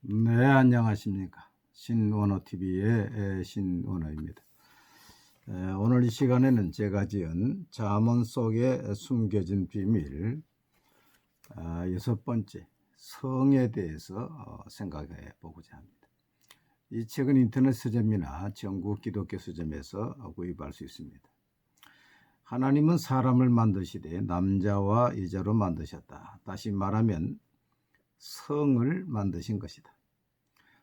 네, 안녕하십니까. 신원어TV의 신원어입니다. 에, 오늘 이 시간에는 제가 지은 자문 속에 숨겨진 비밀 아, 여섯 번째 성에 대해서 어, 생각해 보고자 합니다. 이 책은 인터넷 서점이나 전국 기독교 서점에서 구입할 수 있습니다. 하나님은 사람을 만드시되 남자와 여자로 만드셨다. 다시 말하면 성을 만드신 것이다.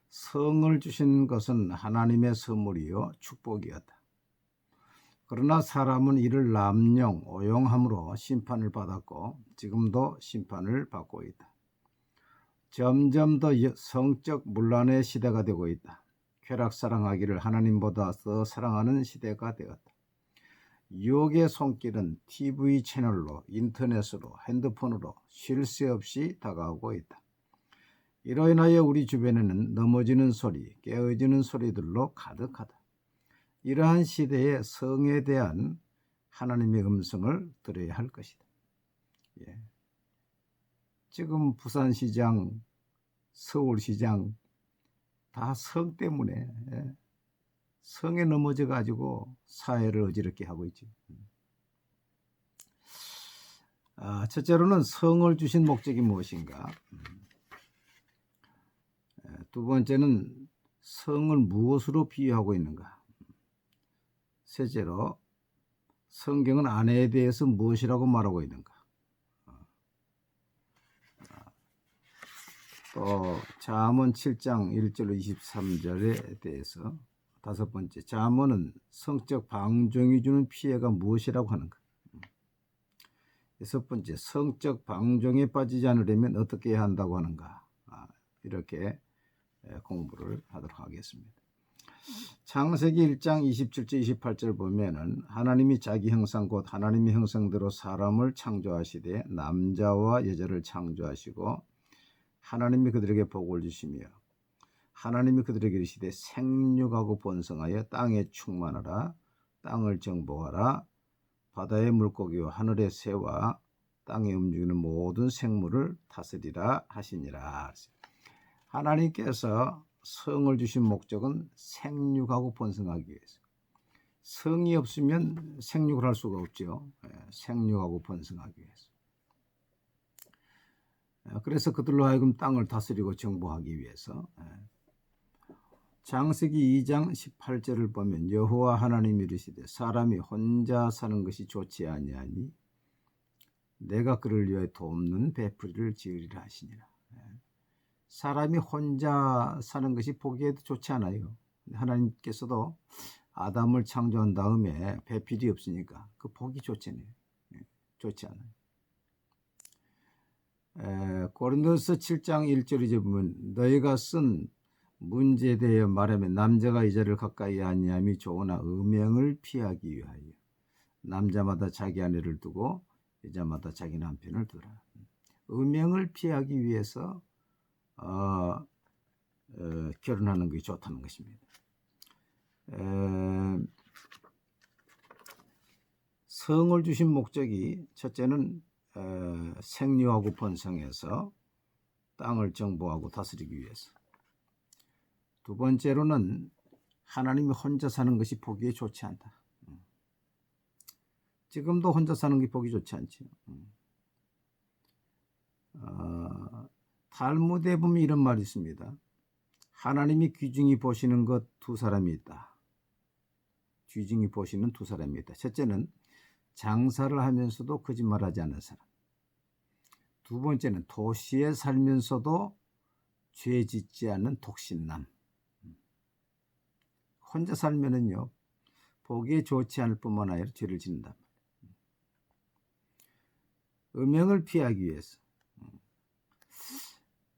성을 주신 것은 하나님의 선물이요 축복이었다. 그러나 사람은 이를 남용, 오용함으로 심판을 받았고 지금도 심판을 받고 있다. 점점 더 여- 성적 문란의 시대가 되고 있다. 쾌락 사랑하기를 하나님보다 더 사랑하는 시대가 되었다. 유혹의 손길은 TV 채널로, 인터넷으로, 핸드폰으로 쉴 새 없이 다가오고 있다. 이로 인하여 우리 주변에는 넘어지는 소리, 깨어지는 소리들로 가득하다. 이러한 시대에 성에 대한 하나님의 음성을 들어야 할 것이다. 예. 지금 부산시장, 서울시장 다 성 때문에 예. 성에 넘어져 가지고 사회를 어지럽게 하고 있지. 아, 첫째로는 성을 주신 목적이 무엇인가? 에, 두 번째는 성을 무엇으로 비유하고 있는가? 셋째로 성경은 아내에 대해서 무엇이라고 말하고 있는가? 또 잠언 7장 1절 23절에 대해서 다섯 번째 잠언은 성적 방종이 주는 피해가 무엇이라고 하는가? 여섯 번째 성적 방종에 빠지지 않으려면 어떻게 해야 한다고 하는가? 아, 이렇게 에, 공부를 하도록 하겠습니다. 창세기 1장 27절 28절 보면은 하나님이 자기 형상 곧 하나님의 형상대로 사람을 창조하시되 남자와 여자를 창조하시고 하나님이 그들에게 복을 주시며 하나님이 그들에게 이르시되 생육하고 번성하여 땅에 충만하라 땅을 정복하라 바다의 물고기와 하늘의 새와 땅에 움직이는 모든 생물을 다스리라 하시니라. 하나님께서 성을 주신 목적은 생육하고 번성하기 위해서. 성이 없으면 생육을 할 수가 없죠. 예, 생육하고 번성하기 위해서. 예, 그래서 그들로 하여금 땅을 다스리고 정복하기 위해서. 예. 장세기 2장 18절을 보면 여호와 하나님이 이르시되 사람이 혼자 사는 것이 좋지 아니하니 내가 그를 위하여 돕는 베풀이를 지으리라 하시니라. 예. 사람이 혼자 사는 것이 보기에도 좋지 않아요. 하나님께서도 아담을 창조한 다음에 배필이 없으니까 그 보기 좋잖아요. 예, 좋지 않아요. 에, 고린도서 7장 1절에 보면 너희가 쓴 문제에 대해 말하면 남자가 이자를 가까이 아니함이 좋으나 음행을 피하기 위하여 남자마다 자기 아내를 두고 여자마다 자기 남편을 두라. 음행을 피하기 위해서 어, 어, 결혼하는 것이 좋다는 것입니다. 에, 성을 주신 목적이 첫째는 에, 생류하고 번성해서 땅을 정복하고 다스리기 위해서. 두 번째로는 하나님이 혼자 사는 것이 보기에 좋지 않다. 음. 지금도 혼자 사는 게 보기 좋지 않죠. 음. 어, 탈무드에 보면 이런 말이 있습니다. 하나님이 귀중히 보시는 것 두 사람이 있다. 귀중히 보시는 두 사람이 있다. 첫째는 장사를 하면서도 거짓말하지 않는 사람. 두 번째는 도시에 살면서도 죄 짓지 않는 독신남. 혼자 살면은요, 보기에 좋지 않을 뿐만 아니라 죄를 짓는다. 음행을 피하기 위해서.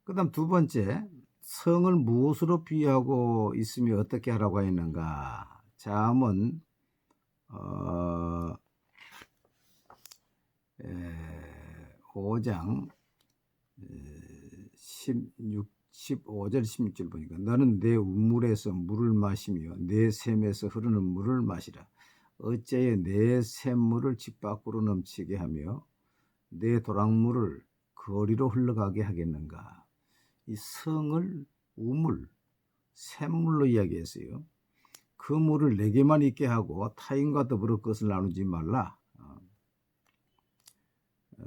그 다음 두 번째, 성을 무엇으로 비유하고 있으며 어떻게 하라고 했는가? 잠은, 어, 에, 5장 16, 15절 16절 보니까 너는 내 우물에서 물을 마시며 내 샘에서 흐르는 물을 마시라. 어째에 내 샘물을 집 밖으로 넘치게 하며 내 도랑물을 거리로 흘러가게 하겠는가. 이 성을 우물, 샘물로 이야기했어요. 그 물을 내게만 있게 하고 타인과 더불어 그것을 나누지 말라. 어.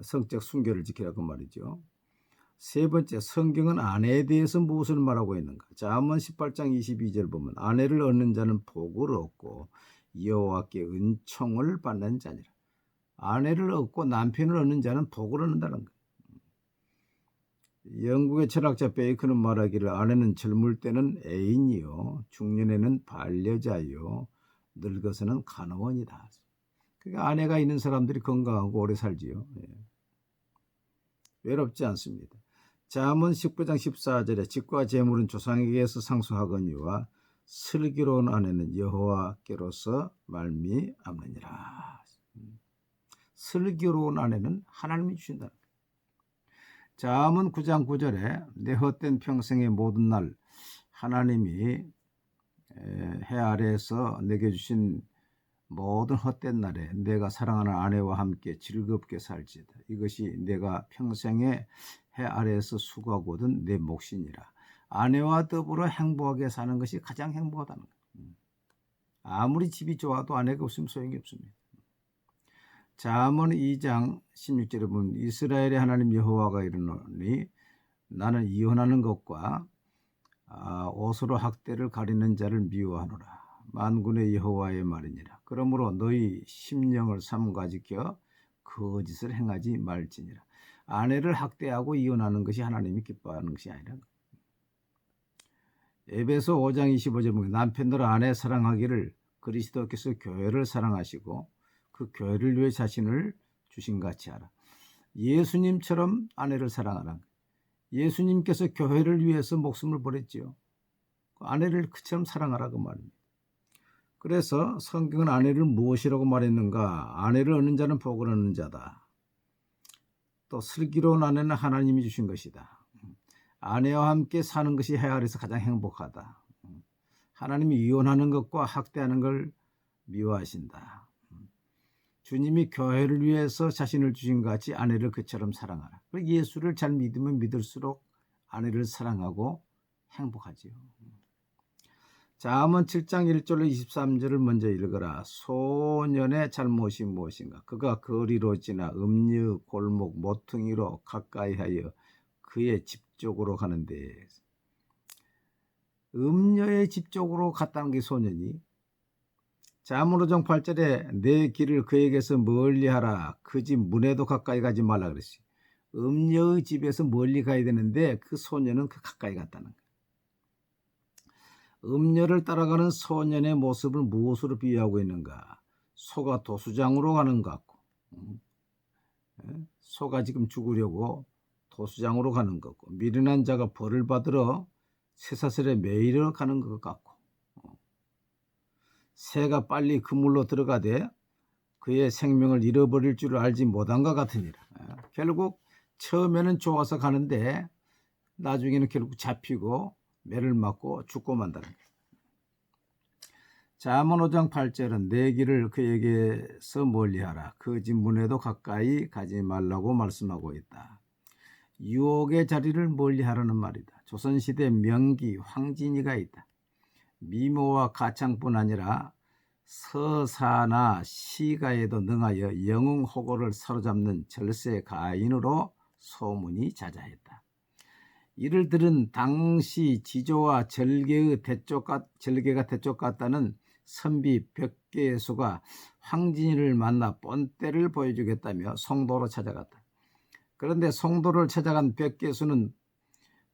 성적 순결을 지키라고 말이죠. 세 번째, 성경은 아내에 대해서 무엇을 말하고 있는가? 잠언 18장 22절 보면 아내를 얻는 자는 복을 얻고 여호와께 은총을 받는 자니라. 아내를 얻고 남편을 얻는 자는 복을 얻는다는 것. 영국의 철학자 베이컨은 말하기를 아내는 젊을 때는 애인이요 중년에는 반려자요 늙어서는 간호원이다. 그러니까 아내가 있는 사람들이 건강하고 오래 살지요. 예. 외롭지 않습니다. 잠언 19장 14절에 집과 재물은 조상에게서 상수하거니와 슬기로운 아내는 여호와께로서 말미암느니라. 음. 슬기로운 아내는 하나님이 주신다. 잠언 9장 9절에 내 헛된 평생의 모든 날 하나님이 해 아래에서 내게 주신 모든 헛된 날에 내가 사랑하는 아내와 함께 즐겁게 살지다. 이것이 내가 평생에 해 아래에서 수고하고 얻은 내 몫이니라. 아내와 더불어 행복하게 사는 것이 가장 행복하다는 거예요. 음. 아무리 집이 좋아도 아내가 없으면 소용이 없습니다. 잠언 2장 16절에 보면 이스라엘의 하나님 여호와가 이르노니 나는 이혼하는 것과 아, 옷으로 학대를 가리는 자를 미워하노라. 만군의 여호와의 말이니라. 그러므로 너희 심령을 삼가 지켜 거짓을 행하지 말지니라. 아내를 학대하고 이혼하는 것이 하나님이 기뻐하는 것이 아니라. 에베소 5장 25절 보면 남편들 아내 사랑하기를 그리스도께서 교회를 사랑하시고 그 교회를 위해 자신을 주신 같이 하라. 예수님처럼 아내를 사랑하라. 예수님께서 교회를 위해서 목숨을 버렸지요. 그 아내를 그처럼 사랑하라고 말입니다. 그래서 성경은 아내를 무엇이라고 말했는가? 아내를 얻는 자는 복을 얻는 자다. 또 슬기로운 아내는 하나님이 주신 것이다. 아내와 함께 사는 것이 해 아래서 가장 행복하다. 하나님이 이혼하는 것과 학대하는 걸 미워하신다. 주님이 교회를 위해서 자신을 주신 것 같이 아내를 그처럼 사랑하라. 예수를 잘 믿으면 믿을수록 아내를 사랑하고 행복하지요. 잠언 7장 1절로 23절을 먼저 읽어라. 소년의 잘못이 무엇인가? 그가 거리로 지나 음녀 골목 모퉁이로 가까이하여 그의 집 쪽으로 가는데 음녀의 집 쪽으로 갔다는 게 소년이 5장 8절에 내 길을 그에게서 멀리하라. 그 집 문에도 가까이 가지 말라 그랬지. 음녀의 집에서 멀리 가야 되는데 그 소년은 그 가까이 갔다는 거야. 음녀를 따라가는 소년의 모습을 무엇으로 비유하고 있는가? 소가 도수장으로 가는 것 같고, 예? 소가 지금 죽으려고 도수장으로 가는 거고, 미련한 자가 벌을 받으러 쇠사슬에 매이러 가는 것 같고, 어. 새가 빨리 그물로 들어가되 그의 생명을 잃어버릴 줄 알지 못한 것 같으니라. 예? 결국 처음에는 좋아서 가는데 나중에는 결국 잡히고 매를 맞고 죽고 만다는 거예요. 잠언 5장 8절은 내 길을 그에게서 멀리하라. 그 집 문에도 가까이 가지 말라고 말씀하고 있다. 유혹의 자리를 멀리하라는 말이다. 조선시대 명기 황진이가 있다. 미모와 가창뿐 아니라 서사나 시가에도 능하여 영웅 호고를 사로잡는 절세 가인으로 소문이 자자했다. 이를 들은 당시 지조와 절개의 대쪽 같, 절개가 대쪽 같다는 선비 벽계수가 황진이를 만나 뻔때를 보여주겠다며 송도로 찾아갔다. 그런데 송도를 찾아간 벽계수는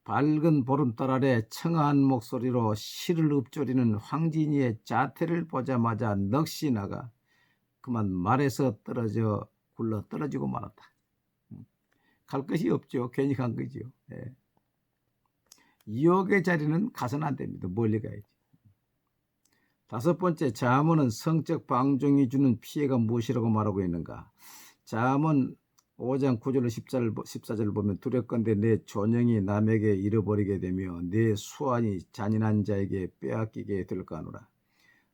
밝은 보름달 아래 청아한 목소리로 시를 읊조리는 황진이의 자태를 보자마자 넋이 나가 그만 말에서 떨어져 굴러 떨어지고 말았다. 음. 갈 것이 없죠. 괜히 간 거죠. 예. 유혹의 자리는 가서는 안 됩니다. 멀리 가야지. 다섯 번째, 자문은 성적 방종이 주는 피해가 무엇이라고 말하고 있는가? 자문 5장 9절 14절, 14절을 보면 두렵건대 내 존영이 남에게 잃어버리게 되며 내 수완이 잔인한 자에게 빼앗기게 될까 하노라.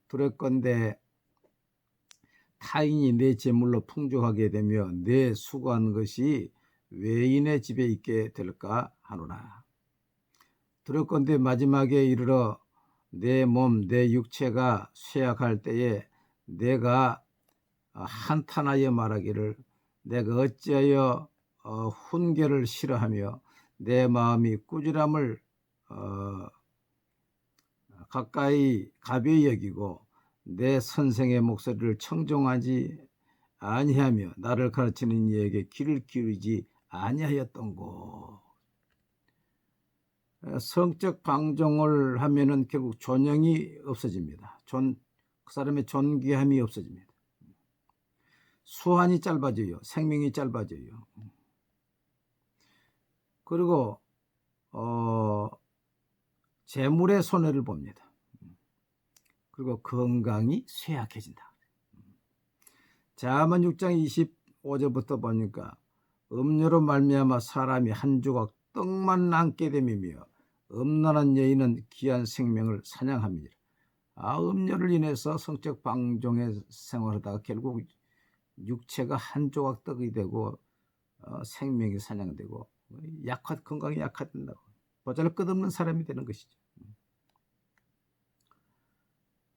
두렵건대 타인이 내 재물로 풍족하게 되며 내 수고한 것이 외인의 집에 있게 될까 하노라. 두렵건대 마지막에 이르러 내 몸, 내 육체가 쇠약할 때에 내가 한탄하여 말하기를 내가 어찌하여 어, 훈계를 싫어하며 내 마음이 꾸지람을 어, 가까이 가벼이 여기고 내 선생의 목소리를 청종하지 아니하며 나를 가르치는 이에게 귀를 기울이지 아니하였던고. 성적 방종을 하면은 결국 존영이 없어집니다. 존, 그 사람의 존귀함이 없어집니다. 수한이 짧아져요. 생명이 짧아져요. 그리고 어, 재물의 손해를 봅니다. 그리고 건강이 쇠약해진다. 자만 6장 25절부터 보니까 음료로 말미암아 사람이 한 조각 떡만 남게 됨이며 음란한 여인은 귀한 생명을 사냥합니다. 아, 음료를 인해서 성적 방종에 생활하다가 결국 육체가 한 조각 떡이 되고 어, 생명이 사냥되고 약화 건강이 약화된다고 보잘 것 없는 사람이 되는 것이죠.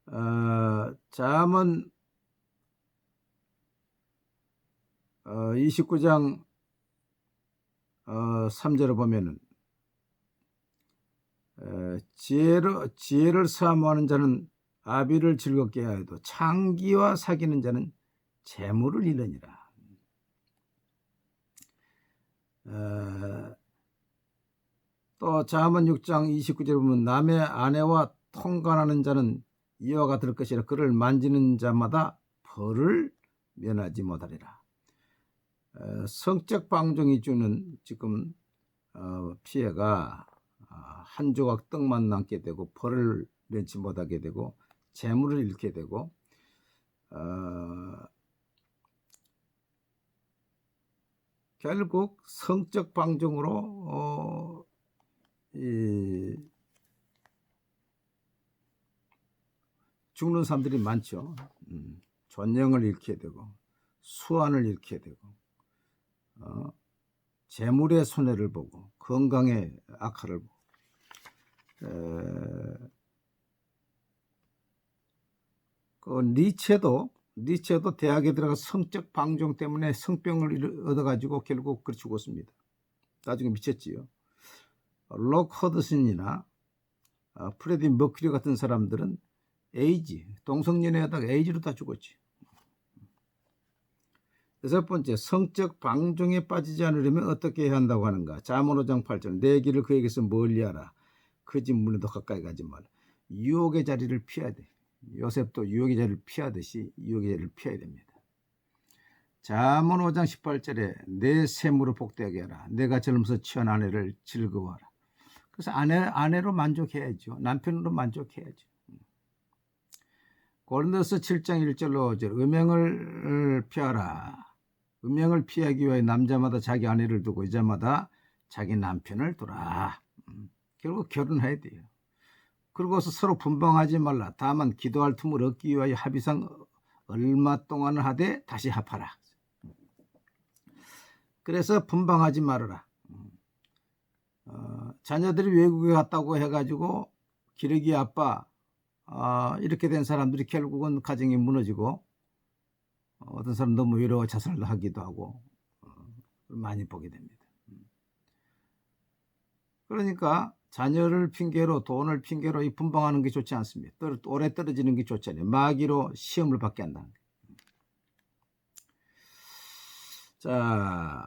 어, 잠언 어, 29장 어, 3절을 보면은 어, 지혜를, 지혜를 사모하는 자는 아비를 즐겁게 하여도 창기와 사귀는 자는 재물을 잃으니라. 어, 또 자문 6장 29절 보면 남의 아내와 통관하는 자는 이와 같을 것이라 그를 만지는 자마다 벌을 면하지 못하리라. 어, 성적 방종이 주는 지금 어, 피해가 아, 한 조각 떡만 남게 되고 벌을 면치 못하게 되고 재물을 잃게 되고 어, 결국 성적 방종으로 어, 이, 죽는 사람들이 많죠. 음, 존영을 잃게 되고 수완을 잃게 되고 어, 재물의 손해를 보고 건강의 악화를 보고 에, 그 니체도 니체도 대학에 들어가 성적 방종 때문에 성병을 얻어가지고 결국 그렇게 죽었습니다. 나중에 미쳤지요. 록 허드슨이나 어, 프레디 머큐리 같은 사람들은 에이즈, 동성연애하다가 에이즈로 다 죽었지. 여섯 번째, 성적 방종에 빠지지 않으려면 어떻게 해야 한다고 하는가? 자문 5장 8절, 내 길을 그에게서 멀리하라. 그 집 문에도 가까이 가지 말라. 유혹의 자리를 피해야 돼. 요셉도 유혹의 자리를 피하듯이 유혹의 자리를 피해야 됩니다. 자문 5장 18절에 내 샘으로 복되게 하라. 내가 젊어서 취한 아내를 즐거워하라. 그래서 아내, 아내로 만족해야죠. 남편으로 만족해야죠. 고린도서 7장 1절로 음행을 피하라. 음행을 피하기 위해 남자마다 자기 아내를 두고 여자마다 자기 남편을 두라. 음, 결국 결혼해야 돼요. 그리고서 서로 분방하지 말라. 다만 기도할 틈을 얻기 위하여 합의상 얼마 동안을 하되 다시 합하라. 그래서 분방하지 말아라. 어, 자녀들이 외국에 갔다고 해가지고 기러기 아빠 어, 이렇게 된 사람들이 결국은 가정이 무너지고 어, 어떤 사람 너무 외로워 자살을 하기도 하고 어, 많이 보게 됩니다. 그러니까 자녀를 핑계로 돈을 핑계로 이 분방하는 게 좋지 않습니다. 떨, 오래 떨어지는 게 좋지 않아요. 마귀로 시험을 받게 한다는 거예요. 자,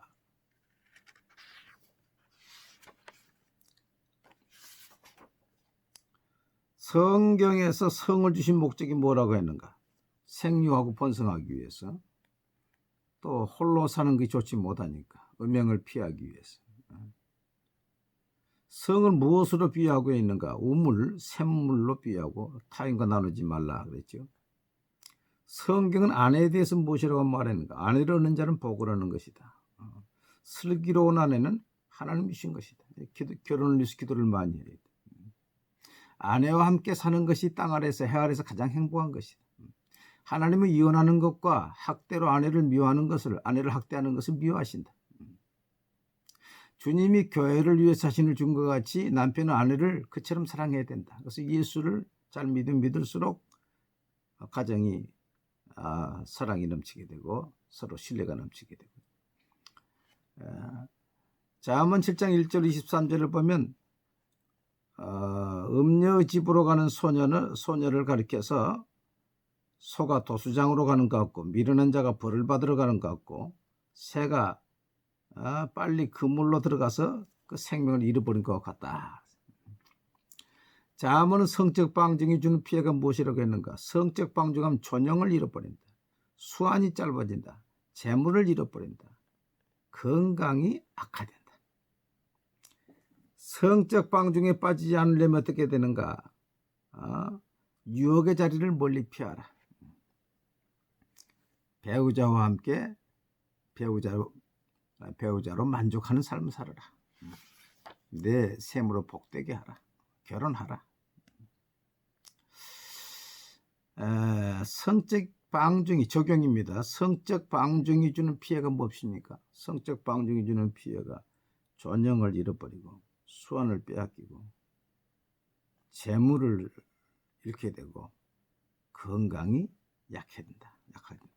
성경에서 성을 주신 목적이 뭐라고 했는가? 생육하고 번성하기 위해서 또 홀로 사는 게 좋지 못하니까 음행을 피하기 위해서 성을 무엇으로 비유하고 있는가? 우물, 샘물로 비유하고 타인과 나누지 말라 그랬죠. 성경은 아내에 대해서 무엇이라고 말했는가? 아내를 얻는 자는 복을 얻는 것이다. 어, 슬기로운 아내는 하나님이 주신 것이다. 기도, 결혼을 위해서 기도를 많이 해야 돼. 아내와 함께 사는 것이 땅 아래에서 해 아래에서 가장 행복한 것이다. 하나님은 이혼하는 것과 학대로 아내를 미워하는 것을 아내를 학대하는 것을 미워하신다. 주님이 교회를 위해 자신을 준 것 같이 남편은 아내를 그처럼 사랑해야 된다. 그래서 예수를 잘 믿으면 믿을수록 가정이 아, 사랑이 넘치게 되고 서로 신뢰가 넘치게 되고. 아, 자문 7장 1절 23절을 보면 어, 음녀 집으로 가는 소녀는 소녀를 가리켜서 소가 도수장으로 가는 것 같고 미련한 자가 벌을 받으러 가는 것 같고 새가 아, 빨리 그물로 들어가서 그 생명을 잃어버린 것 같다. 자문은 성적 방증이 주는 피해가 무엇이라고 했는가? 성적 방증하면 존영을 잃어버린다. 수완이 짧아진다. 재물을 잃어버린다. 건강이 악화된다. 성적 방중에 빠지지 않으려면 어떻게 되는가? 어? 유혹의 자리를 멀리 피하라. 배우자와 함께 배우자로 배우자로 만족하는 삶을 살아라. 내 셈으로 복되게 하라. 결혼하라. 에, 성적 방중이 적용입니다. 성적 방중이 주는 피해가 무엇입니까? 성적 방중이 주는 피해가 존영을 잃어버리고 수완을 빼앗기고 재물을 잃게 되고 건강이 약해진다. 약해진다.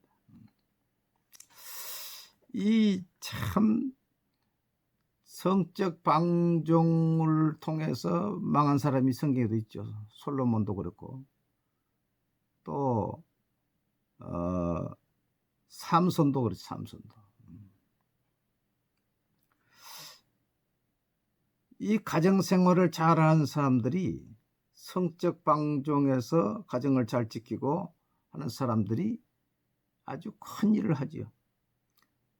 이 참 성적 방종을 통해서 망한 사람이 성경에도 있죠. 솔로몬도 그렇고 또 어, 삼손도 그렇지 삼손도. 이 가정 생활을 잘하는 사람들이 성적 방종에서 가정을 잘 지키고 하는 사람들이 아주 큰 일을 하지요.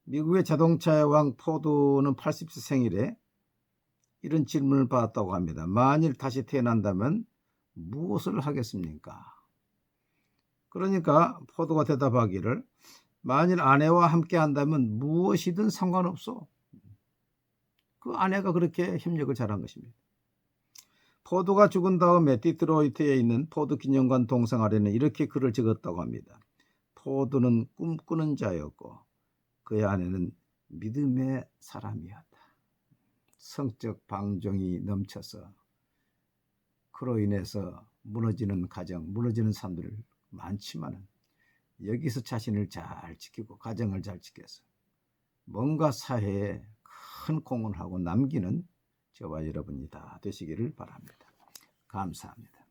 미국의 자동차의 왕 포드는 80세 생일에 이런 질문을 받았다고 합니다. 만일 다시 태어난다면 무엇을 하겠습니까? 그러니까 포드가 대답하기를 만일 아내와 함께 한다면 무엇이든 상관없어. 그 아내가 그렇게 협력을 잘한 것입니다. 포드가 죽은 다음에 디트로이트에 있는 포드 기념관 동상 아래는 이렇게 글을 적었다고 합니다. 포드는 꿈꾸는 자였고 그의 아내는 믿음의 사람이었다. 성적 방종이 넘쳐서 그로 인해서 무너지는 가정, 무너지는 사람들 많지만은 여기서 자신을 잘 지키고 가정을 잘 지켜서 뭔가 사회에 큰 공헌하고 남기는 저와 여러분이 다 되시기를 바랍니다. 감사합니다.